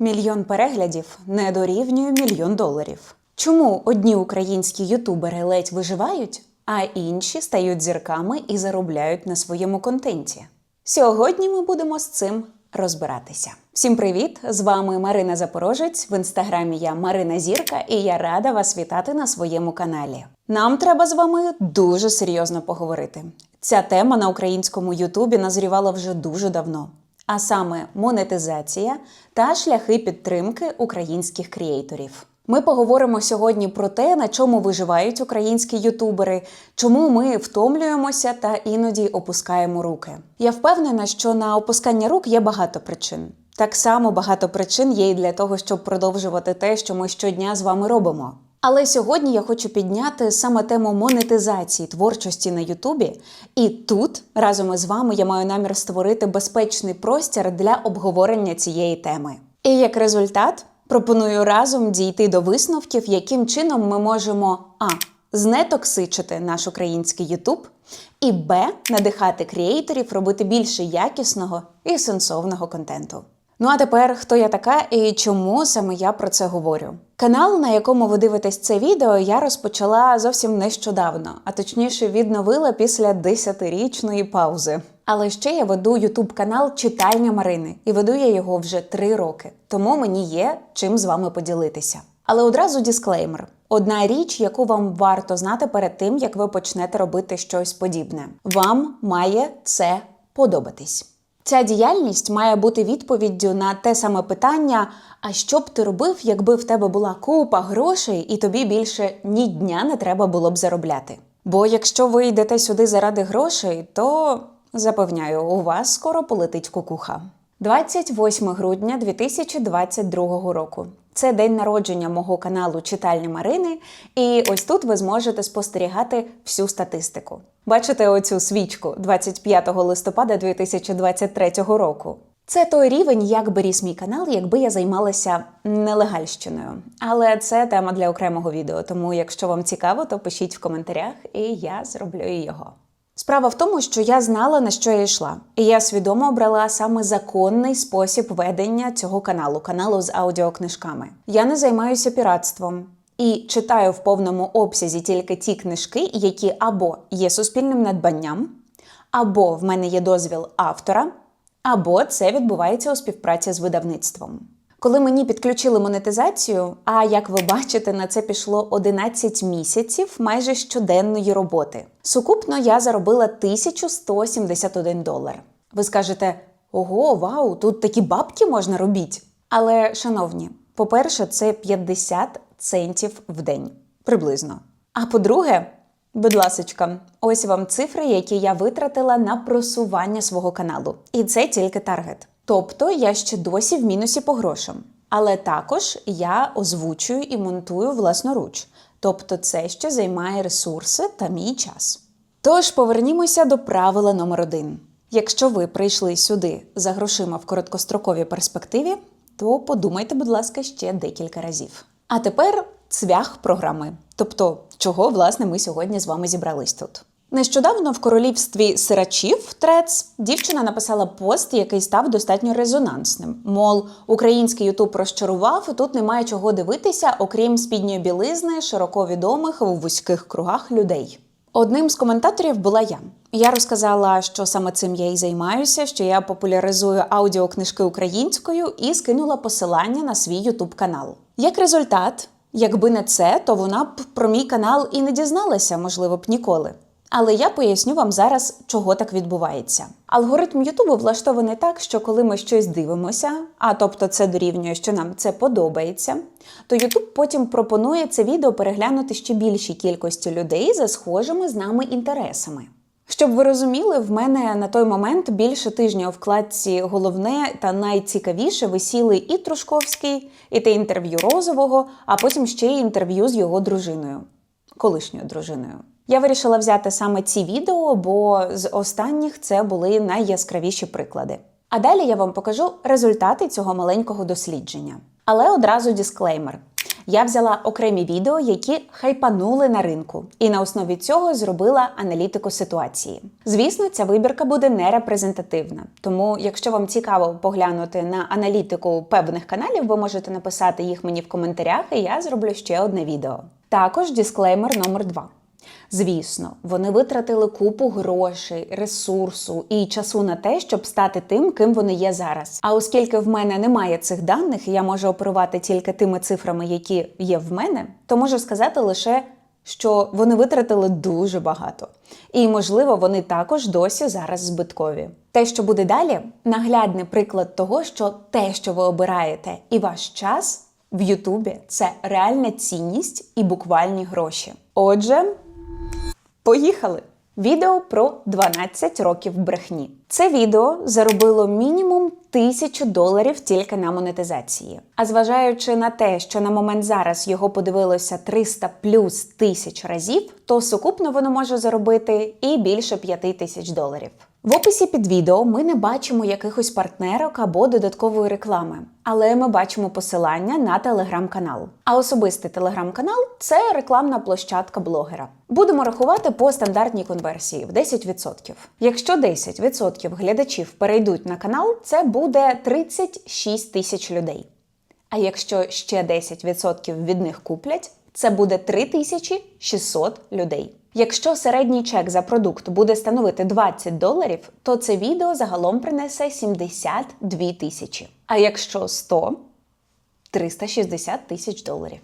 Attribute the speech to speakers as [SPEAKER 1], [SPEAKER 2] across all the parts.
[SPEAKER 1] Мільйон переглядів не дорівнює мільйон доларів. Чому одні українські ютубери ледь виживають, а інші стають зірками і заробляють на своєму контенті? Сьогодні ми будемо з цим розбиратися. Всім привіт! З вами Марина Запорожець. В інстаграмі я Марина Зірка, і я рада вас вітати на своєму каналі. Нам треба з вами дуже серйозно поговорити. Ця тема на українському Ютубі назрівала вже дуже давно а саме монетизація та шляхи підтримки українських креаторів. Ми поговоримо сьогодні про те, на чому виживають українські ютубери, чому ми втомлюємося та іноді опускаємо руки. Я впевнена, що на опускання рук є багато причин. Так само багато причин є і для того, щоб продовжувати те, що ми щодня з вами робимо. Але сьогодні я хочу підняти саме тему монетизації творчості на Ютубі. І тут разом із вами я маю намір створити безпечний простір для обговорення цієї теми. І як результат пропоную разом дійти до висновків, яким чином ми можемо а. Знетоксичити наш український Ютуб, і Б. Надихати креаторів робити більше якісного і сенсовного контенту. Ну а тепер хто я така і чому саме я про це говорю? Канал, на якому ви дивитесь це відео, я розпочала зовсім нещодавно, а точніше відновила після 10-річної паузи. Але ще я веду ютуб канал Читальня Марини, і веду я його вже три роки, тому мені є чим з вами поділитися. Але одразу дисклеймер: одна річ, яку вам варто знати перед тим, як ви почнете робити щось подібне. Вам має це подобатись. Ця діяльність має бути відповіддю на те саме питання: а що б ти робив, якби в тебе була купа грошей, і тобі більше ні дня не треба було б заробляти? Бо якщо ви йдете сюди заради грошей, то запевняю, у вас скоро полетить кукуха. 28 грудня 2022 року. Це день народження мого каналу Читальні Марини, і ось тут ви зможете спостерігати всю статистику. Бачите оцю свічку 25 листопада 2023 року. Це той рівень, як би ріс мій канал, якби я займалася нелегальщиною. Але це тема для окремого відео, тому якщо вам цікаво, то пишіть в коментарях, і я зроблю його. Справа в тому, що я знала, на що я йшла, і я свідомо обрала саме законний спосіб ведення цього каналу, каналу з аудіокнижками. Я не займаюся піратством і читаю в повному обсязі тільки ті книжки, які або є суспільним надбанням, або в мене є дозвіл автора, або це відбувається у співпраці з видавництвом. Коли мені підключили монетизацію, а як ви бачите, на це пішло 11 місяців майже щоденної роботи. Сукупно я заробила 1171 долар. Ви скажете: ого, вау, тут такі бабки можна робити. Але, шановні, по-перше, це 50 центів в день приблизно. А по-друге, будь ласочка, ось вам цифри, які я витратила на просування свого каналу. І це тільки таргет. Тобто я ще досі в мінусі по грошам. Але також я озвучую і монтую власноруч. Тобто це ще займає ресурси та мій час. Тож повернімося до правила номер один. Якщо ви прийшли сюди за грошима в короткостроковій перспективі, то подумайте, будь ласка, ще декілька разів. А тепер цвях програми. Тобто, чого власне ми сьогодні з вами зібрались тут. Нещодавно в королівстві сирачів Трец дівчина написала пост, який став достатньо резонансним. Мол, український Ютуб розчарував, тут немає чого дивитися, окрім спідньої білизни, широко відомих у вузьких кругах людей. Одним з коментаторів була я. Я розказала, що саме цим я і займаюся, що я популяризую аудіокнижки українською і скинула посилання на свій Ютуб канал. Як результат, якби не це, то вона б про мій канал і не дізналася, можливо б ніколи. Але я поясню вам зараз, чого так відбувається. Алгоритм Ютубу влаштований так, що коли ми щось дивимося, а тобто це дорівнює, що нам це подобається, то Ютуб потім пропонує це відео переглянути ще більшій кількості людей за схожими з нами інтересами. Щоб ви розуміли, в мене на той момент більше тижня у вкладці головне та найцікавіше висіли і Трушковський, і те інтерв'ю Розового, а потім ще й інтерв'ю з його дружиною, колишньою дружиною. Я вирішила взяти саме ці відео, бо з останніх це були найяскравіші приклади. А далі я вам покажу результати цього маленького дослідження. Але одразу дисклеймер: Я взяла окремі відео, які хайпанули на ринку, і на основі цього зробила аналітику ситуації. Звісно, ця вибірка буде не репрезентативна. Тому, якщо вам цікаво поглянути на аналітику певних каналів, ви можете написати їх мені в коментарях, і я зроблю ще одне відео. Також дисклеймер номер 2 Звісно, вони витратили купу грошей, ресурсу і часу на те, щоб стати тим, ким вони є зараз. А оскільки в мене немає цих даних, я можу оперувати тільки тими цифрами, які є в мене, то можу сказати лише, що вони витратили дуже багато. І, можливо, вони також досі зараз збиткові. Те, що буде далі, наглядний приклад того, що те, що ви обираєте, і ваш час в Ютубі це реальна цінність і буквальні гроші. Отже. Поїхали! Відео про 12 років брехні. Це відео заробило мінімум тисячу доларів тільки на монетизації. А зважаючи на те, що на момент зараз його подивилося 300 плюс тисяч разів, то сукупно воно може заробити і більше 5 тисяч доларів. В описі під відео ми не бачимо якихось партнерок або додаткової реклами, але ми бачимо посилання на телеграм-канал. А особистий телеграм-канал це рекламна площадка блогера. Будемо рахувати по стандартній конверсії в 10%. Якщо 10% глядачів перейдуть на канал, це буде 36 тисяч людей. А якщо ще 10% від них куплять, це буде 3600 людей. Якщо середній чек за продукт буде становити 20 доларів, то це відео загалом принесе 72 тисячі. А якщо 100 360 тисяч доларів.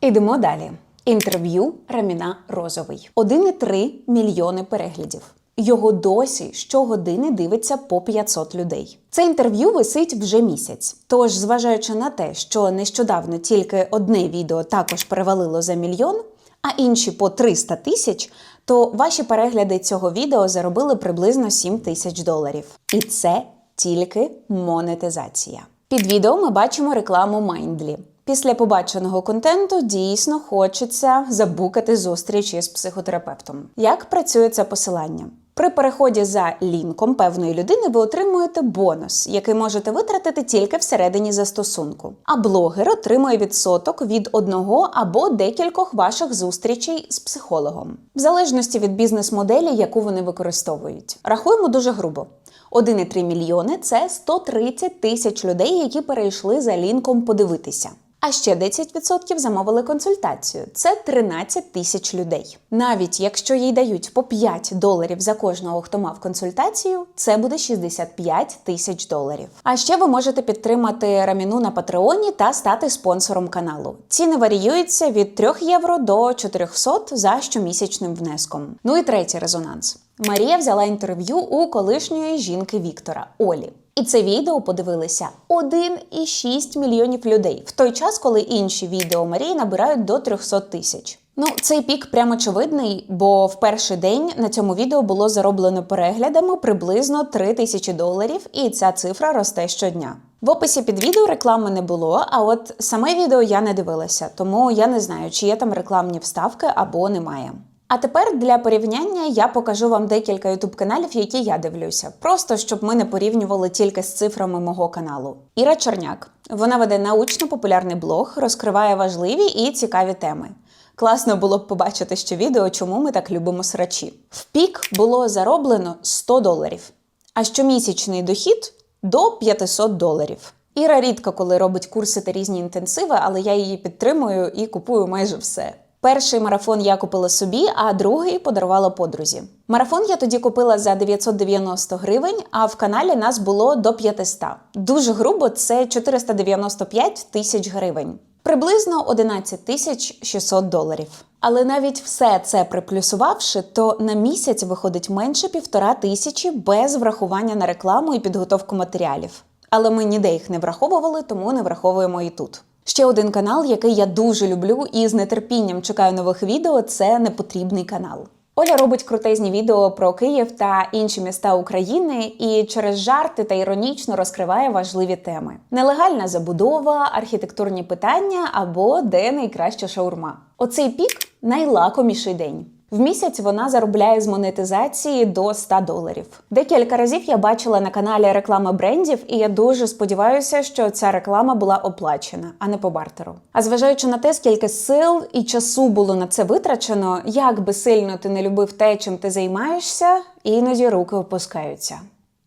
[SPEAKER 1] Ідемо далі. Інтерв'ю Раміна Розовий. 1,3 мільйони переглядів. Його досі щогодини дивиться по 500 людей. Це інтерв'ю висить вже місяць. Тож, зважаючи на те, що нещодавно тільки одне відео також перевалило за мільйон, а інші по 300 тисяч, то ваші перегляди цього відео заробили приблизно 7 тисяч доларів. І це тільки монетизація. Під відео ми бачимо рекламу Mindly. Після побаченого контенту дійсно хочеться забукати зустріч із психотерапевтом. Як працює це посилання? При переході за лінком певної людини ви отримуєте бонус, який можете витратити тільки всередині застосунку. А блогер отримує відсоток від одного або декількох ваших зустрічей з психологом, в залежності від бізнес-моделі, яку вони використовують. Рахуємо дуже грубо. 1,3 мільйони це 130 тисяч людей, які перейшли за лінком подивитися. А ще 10% замовили консультацію. Це 13 тисяч людей. Навіть якщо їй дають по 5 доларів за кожного, хто мав консультацію, це буде 65 тисяч доларів. А ще ви можете підтримати раміну на Патреоні та стати спонсором каналу. Ціни варіюються від 3 євро до 400 за щомісячним внеском. Ну і третій резонанс. Марія взяла інтерв'ю у колишньої жінки Віктора Олі. І це відео подивилися 1,6 мільйонів людей в той час, коли інші відео Марії набирають до 300 тисяч. Ну, цей пік прямо очевидний, бо в перший день на цьому відео було зароблено переглядами приблизно 3 тисячі доларів, і ця цифра росте щодня. В описі під відео реклами не було, а от саме відео я не дивилася, тому я не знаю, чи є там рекламні вставки або немає. А тепер для порівняння я покажу вам декілька ютуб каналів, які я дивлюся, просто щоб ми не порівнювали тільки з цифрами мого каналу. Іра Черняк. Вона веде научно-популярний блог, розкриває важливі і цікаві теми. Класно було б побачити ще відео, чому ми так любимо срачі. В пік було зароблено 100 доларів, а щомісячний дохід до 500 доларів. Іра рідко коли робить курси та різні інтенсиви, але я її підтримую і купую майже все. Перший марафон я купила собі, а другий подарувала подрузі. Марафон я тоді купила за 990 гривень, а в каналі нас було до 500. Дуже грубо це 495 тисяч гривень. Приблизно 11 тисяч 600 доларів. Але навіть все це приплюсувавши, то на місяць виходить менше півтора тисячі без врахування на рекламу і підготовку матеріалів. Але ми ніде їх не враховували, тому не враховуємо і тут. Ще один канал, який я дуже люблю і з нетерпінням чекаю нових відео, це непотрібний канал. Оля робить крутезні відео про Київ та інші міста України і через жарти та іронічно розкриває важливі теми: нелегальна забудова, архітектурні питання або де найкраща шаурма. Оцей пік найлакоміший день. В місяць вона заробляє з монетизації до 100 доларів. Декілька разів я бачила на каналі реклами брендів, і я дуже сподіваюся, що ця реклама була оплачена, а не по бартеру. А зважаючи на те, скільки сил і часу було на це витрачено, як би сильно ти не любив те, чим ти займаєшся, іноді руки опускаються.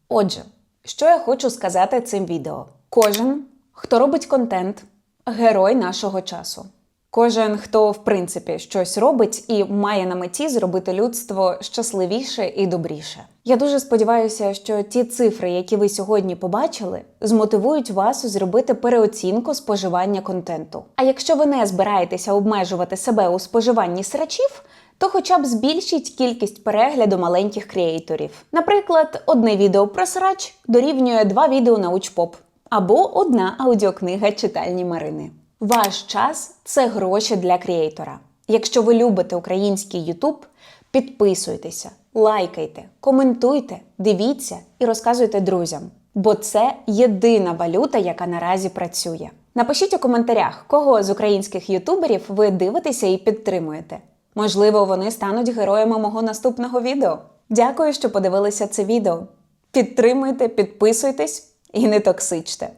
[SPEAKER 1] Отже, що я хочу сказати цим відео? Кожен, хто робить контент, герой нашого часу. Кожен, хто в принципі щось робить і має на меті зробити людство щасливіше і добріше. Я дуже сподіваюся, що ті цифри, які ви сьогодні побачили, змотивують вас зробити переоцінку споживання контенту. А якщо ви не збираєтеся обмежувати себе у споживанні срачів, то хоча б збільшіть кількість перегляду маленьких креаторів. Наприклад, одне відео про срач дорівнює два відео на учпоп або одна аудіокнига читальні Марини. Ваш час це гроші для креатора. Якщо ви любите український Ютуб, підписуйтеся, лайкайте, коментуйте, дивіться і розказуйте друзям, бо це єдина валюта, яка наразі працює. Напишіть у коментарях, кого з українських ютуберів ви дивитеся і підтримуєте. Можливо, вони стануть героями мого наступного відео. Дякую, що подивилися це відео. Підтримуйте, підписуйтесь і не токсичте.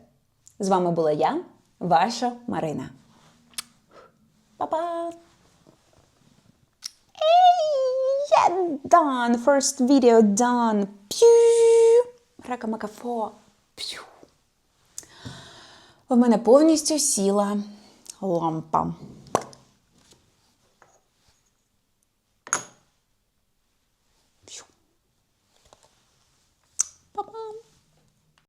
[SPEAKER 1] З вами була я, ваша Марина. Па-па! Hey, yeah, done. First video done. П'ю. Ракамакафо. П'ю. В мене повністю сіла лампа.